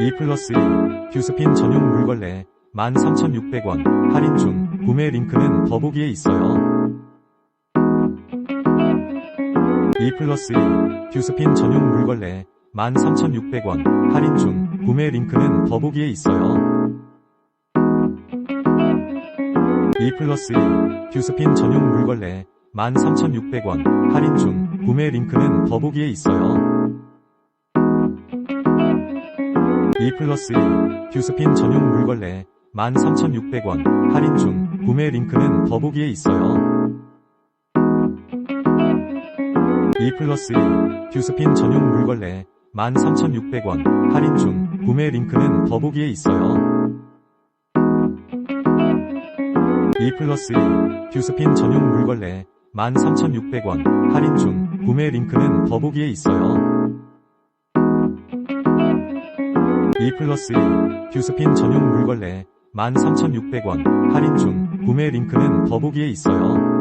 E 플러스 1 뷰스핀 전용 물걸레 13,600원. 할인 중. 구매 링크는 더보기에 있어요. E 플러스 1 뷰스핀 전용 물걸레 13,600원. 할인 중. 구매 링크는 더보기에 있어요. E 플러스 1 뷰스핀 전용 물걸레 13,600원. 할인 중. 구매 링크는 더보기에 있어요. E 플러스 1 뷰스핀 전용 물걸레 13,600원 할인 중 구매 링크는 더보기에 있어요. E 플러스 1 뷰스핀 전용 물걸레 13,600원 할인 중 구매 링크는 더보기에 있어요. E 플러스 1 뷰스핀 전용 물걸레 13,600원 할인 중 구매 링크는 더보기에 있어요. E 플러스 1 뷰스핀 전용 물걸레 13,600원 할인 중 구매 링크는 더보기에 있어요.